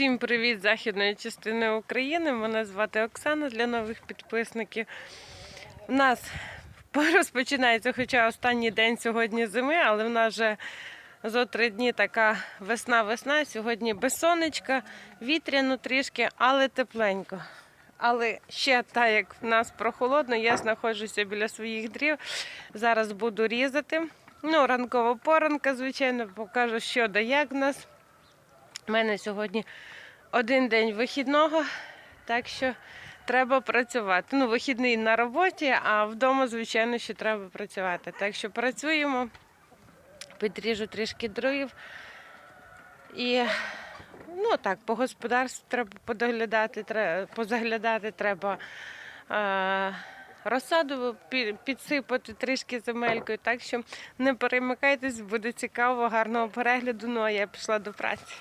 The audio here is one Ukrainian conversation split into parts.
Всім привіт з західної частини України. Мене звати Оксана для нових підписників. У нас розпочинається, хоча останній день сьогодні зими, але в нас вже зо три дні така весна-весна. Сьогодні без сонечка, вітряно трішки, але тепленько. Але ще так як в нас прохолодно, я знаходжуся біля своїх дрів. Зараз буду різати. Ну, ранкова поранка, звичайно, покажу, що да як в нас. У мене сьогодні один день вихідного, так що треба працювати. Ну, вихідний на роботі, а вдома, звичайно, ще треба працювати. Так що працюємо, підріжу трішки дров. І ну так, по господарству треба подоглядати, треба, позаглядати треба. Е- Розсаду підсипати трішки земелькою, так що не перемикайтесь, буде цікаво, гарного перегляду. Ну а я пішла до праці.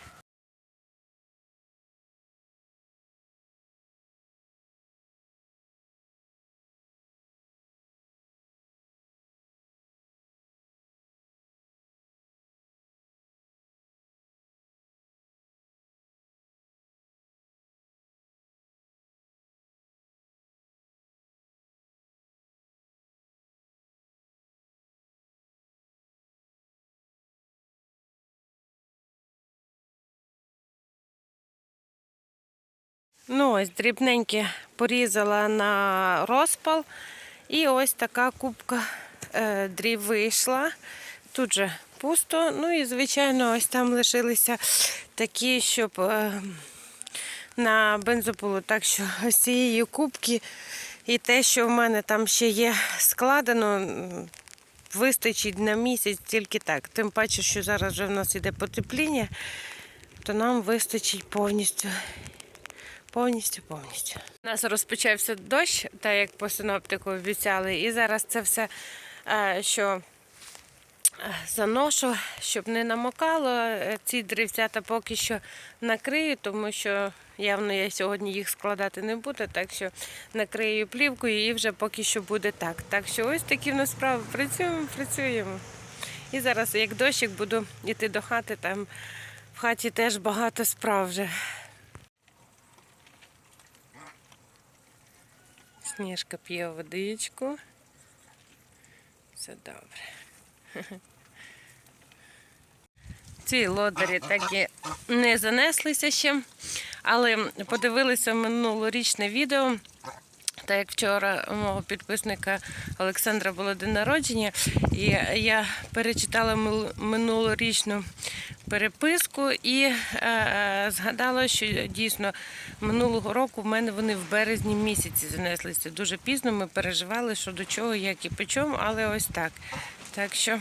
Ну, ось дрібненькі порізала на розпал. І ось така кубка е, дрів вийшла. Тут же пусто. Ну і, звичайно, ось там лишилися такі, щоб е, на бензопилу. Так що ось цієї кубки і те, що в мене там ще є складено, вистачить на місяць тільки так. Тим паче, що зараз вже в нас іде потепління, то нам вистачить повністю. Повністю, повністю. У нас розпочався дощ, так як по синоптику обіцяли. І зараз це все, е, що е, заношу, щоб не намокало. Е, Ці дрівцята поки що накрию, тому що явно я сьогодні їх складати не буду, так що накрию плівкою і вже поки що буде так. Так що ось такі в нас справи. Працюємо, працюємо. І зараз, як дощик, буду йти до хати, там в хаті теж багато справ вже. Сніжка п'є водичку. Все добре. Ці лодарі так і не занеслися ще, але подивилися минулорічне відео. Так як вчора у мого підписника Олександра було день народження, і я перечитала минулорічну переписку і е, е, згадала, що дійсно минулого року в мене вони в березні місяці занеслися. Дуже пізно ми переживали, що до чого, як і по чому, але ось так. Так що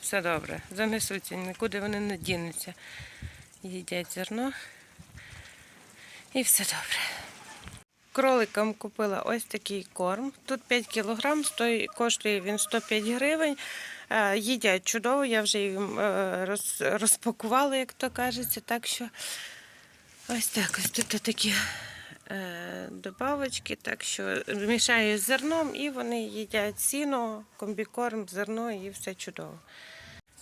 все добре, занесуться, нікуди вони не дінуться. Їдять зерно і все добре. Кроликам купила ось такий корм. Тут 5 кілограм, коштує він 105 гривень. Е, Їдять чудово, я вже їм е, розпакувала, як то кажеться. Так що ось так, ось тут такі е, добавочки, так що мішаю з зерном і вони їдять сіно, комбікорм, зерно і все чудово.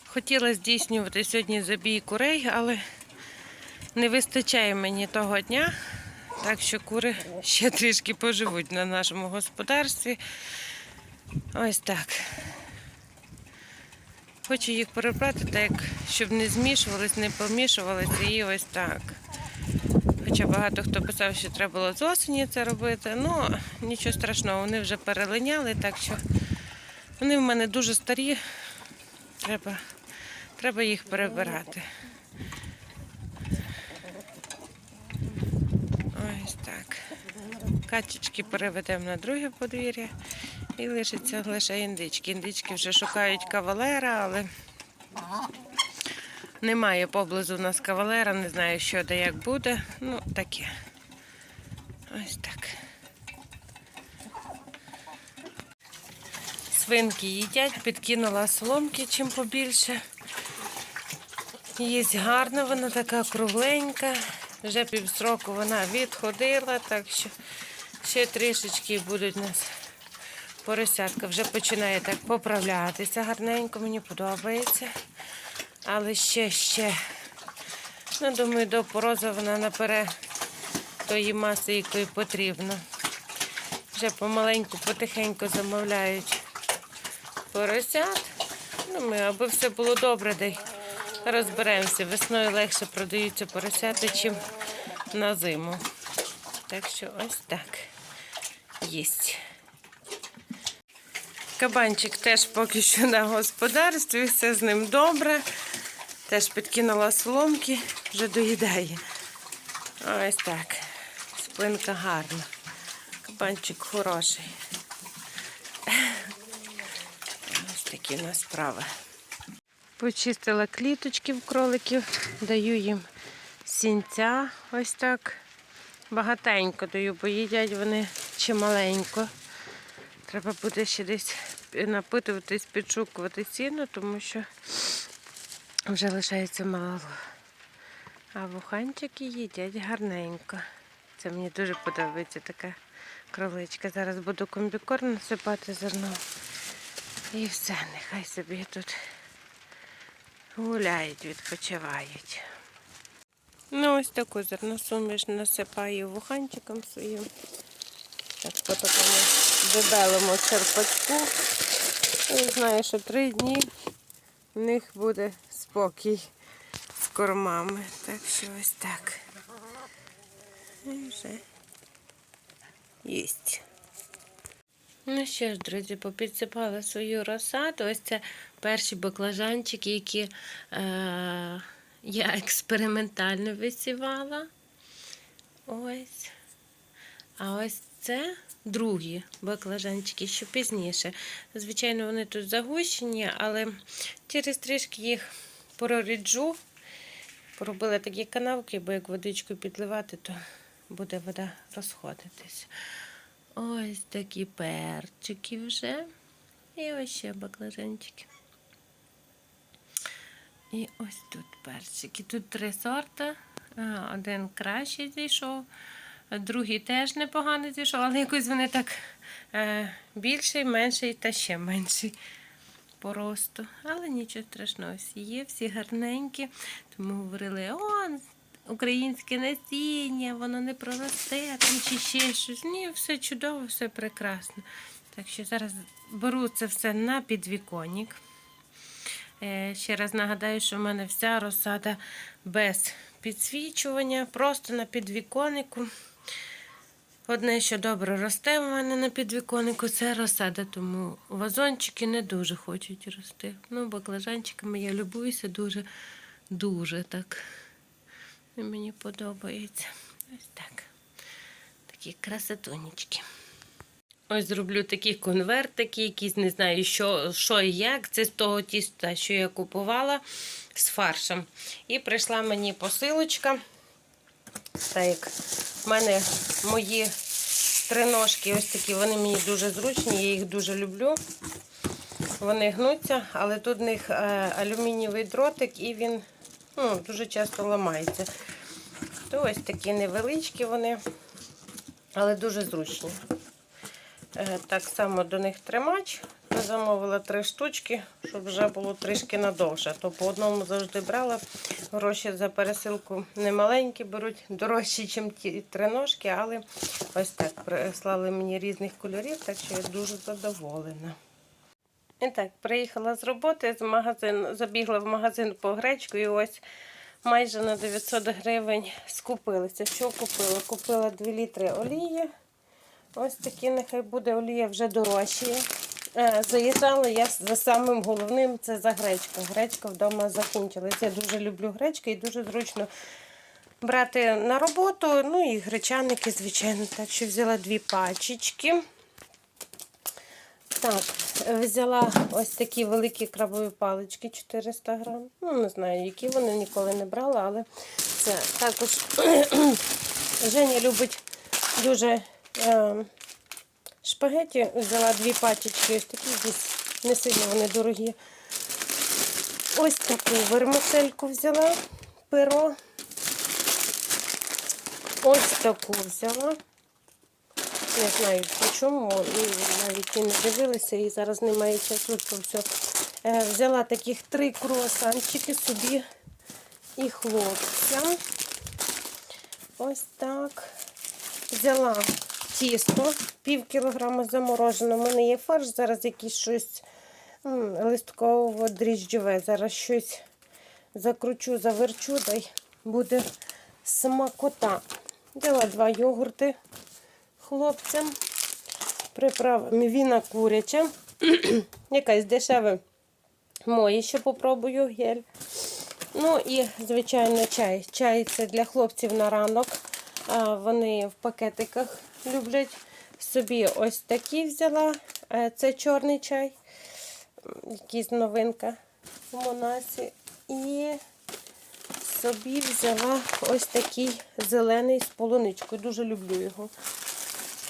Хотіла здійснювати сьогодні забій курей, але не вистачає мені того дня. Так що кури ще трішки поживуть на нашому господарстві. Ось так. Хочу їх перебрати, так щоб не змішувались, не помішувалися і ось так. Хоча багато хто писав, що треба було з осені це робити. Ну, нічого страшного, вони вже перелиняли, так що вони в мене дуже старі. Треба, треба їх перебирати. Ось так. Качечки переведемо на друге подвір'я і лишиться лише індички. Індички вже шукають кавалера, але немає поблизу в нас кавалера, не знаю, що де як буде. Ну, таке. Ось так. Свинки їдять, підкинула соломки чим побільше. Їсть гарно, вона така кругленька. Вже півстроку вона відходила, так що ще трішечки будуть у нас поросятка. Вже починає так поправлятися гарненько, мені подобається. Але ще, ще Ну, думаю, до порозу вона напере тої маси, якої потрібно. Вже помаленьку, потихеньку замовляють поросят. Ну, ми, аби все було добре, дай розберемося. Весною легше продаються поросята, чим на зиму. Так що ось так. Єсть. Кабанчик теж поки що на господарстві, все з ним добре. Теж підкинула соломки, вже доїдає. Ось так. Спинка гарна. Кабанчик хороший. Ось такі у нас справи. Почистила кліточки в кроликів, даю їм сінця ось так. Багатенько даю, бо їдять вони чималенько. Треба буде ще десь напитуватись, підшукувати сіно, тому що вже лишається мало. А вуханчики їдять гарненько. Це мені дуже подобається така кроличка. Зараз буду комбікорм насипати зерно. І все, нехай собі тут гуляють, відпочивають. Ну, ось таку зерносуміш насипаю вуханчиком своїм. Так, по такому дебелому черпачку. І знаю, що три дні в них буде спокій з кормами. Так що ось так. І вже єсть. Ну що ж, друзі, попідсипала свою розсаду. Ось це перші баклажанчики, які е- я експериментально висівала. Ось. А ось це другі баклажанчики, що пізніше. Звичайно, вони тут загущені, але через трішки їх проріджу. Поробила такі канавки, бо як водичку підливати, то буде вода розходитись. Ось такі перчики вже. І ось ще баклажанчики. І ось тут перчики. Тут три сорта. А, Один кращий зійшов, другий теж непогано зійшов, але якось вони так е, більший, менший та ще менший по росту. Але нічого страшного, всі є, всі гарненькі. Тому говорили, о, українське насіння, воно не проросте, там чи ще щось. Ні, все чудово, все прекрасно. Так що зараз беру це все на підвіконник. Е, Ще раз нагадаю, що в мене вся розсада без підсвічування, просто на підвіконнику. Одне, що добре росте в мене на підвіконнику, це розсада, тому вазончики не дуже хочуть рости. Ну, баклажанчиками я любуюся дуже, дуже так. І мені подобається. Ось так. Такі красотунечки. Ось зроблю такі конвертики, якісь не знаю, що, що і як. Це з того тіста, що я купувала з фаршем. І прийшла мені посилочка. Так як в мене мої триножки ось такі, вони мені дуже зручні, я їх дуже люблю. Вони гнуться, але тут в них е, алюмінієвий дротик і він ну, дуже часто ламається. То ось такі невеличкі вони, але дуже зручні. Е, Так само до них тримач. Я замовила три штучки, щоб вже було трішки надовше. То по одному завжди брала. Гроші за пересилку не маленькі, беруть дорожчі, ніж ті три ножки, але ось так прислали мені різних кольорів, так що я дуже задоволена. І так, приїхала з роботи, з магазину, забігла в магазин по гречку і ось майже на 900 гривень скупилися. Що купила? Купила 2 літри олії. Ось такі нехай буде олія вже дорожчі. Е, Заїжджала я за самим головним це за гречку. Гречка вдома закінчилась. Я дуже люблю гречку і дуже зручно брати на роботу. Ну і гречаники, звичайно. Так що взяла дві пачечки. Так, взяла ось такі великі крабові палички 400 грам. Ну, не знаю, які вони ніколи не брала, але це також Женя любить дуже е, шпагеті. Взяла дві пачечки, такі десь не сильно вони дорогі. Ось таку вермисельку взяла, перо. Ось таку взяла. Не знаю по чому, навіть і не дивилася, і зараз немає часу, то все. Е, взяла таких три круасанчики собі і хлопцям. Ось так. Взяла тісто, пів кілограма заморожено. У мене є фарш, зараз якийсь щось листково дріжджове. Зараз щось закручу, заверчу, да й буде смакота. Взяла два йогурти хлопцям. Приправа мівіна куряча. Якась дешеве моє ще попробую гель. Ну і, звичайно, чай. Чай це для хлопців на ранок. Вони в пакетиках люблять. Собі ось такий взяла. Е, Це чорний чай. Якийсь новинка в Монасі. І собі взяла ось такий зелений з полуничкою. Дуже люблю його.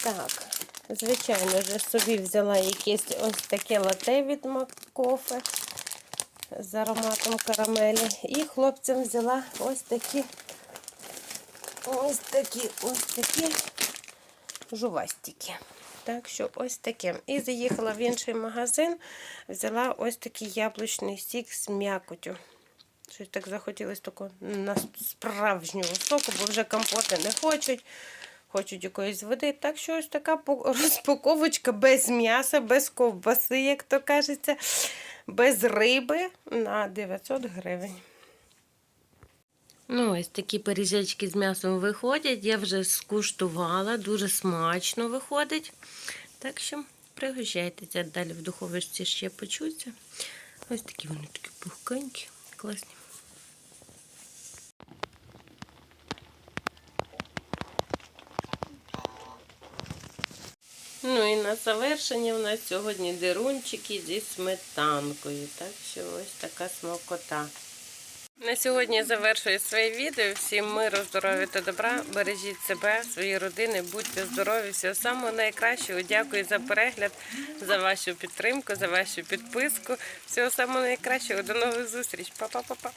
Так, звичайно ж, собі взяла якесь ось таке лате від Маккофе з ароматом карамелі. І хлопцям взяла ось такі ось такі, ось такі жувастики. Так що ось таке. І заїхала в інший магазин, взяла ось такий яблучний сік з м'якотю. Щось так захотілося такого на справжнього соку, бо вже компоти не хочуть. Хочуть якоїсь води. Так що ось така розпаковочка без м'яса, без ковбаси, як то кажеться, без риби на 900 гривень. Ну, ось такі пиріжечки з м'ясом виходять. Я вже скуштувала, дуже смачно виходить. Так що пригощайтеся. Далі в духовочці ще почуться. Ось такі вони такі пухкенькі, класні. Ну і на завершення у нас сьогодні дирунчики зі сметанкою. Так що ось така смакота. На сьогодні завершую своє відео. Всім миру, здоров'я та добра. Бережіть себе, свої родини, будьте здорові, всього самого найкращого. Дякую за перегляд, за вашу підтримку, за вашу підписку. Всього самого найкращого. До нових зустріч. Па-па-па-па.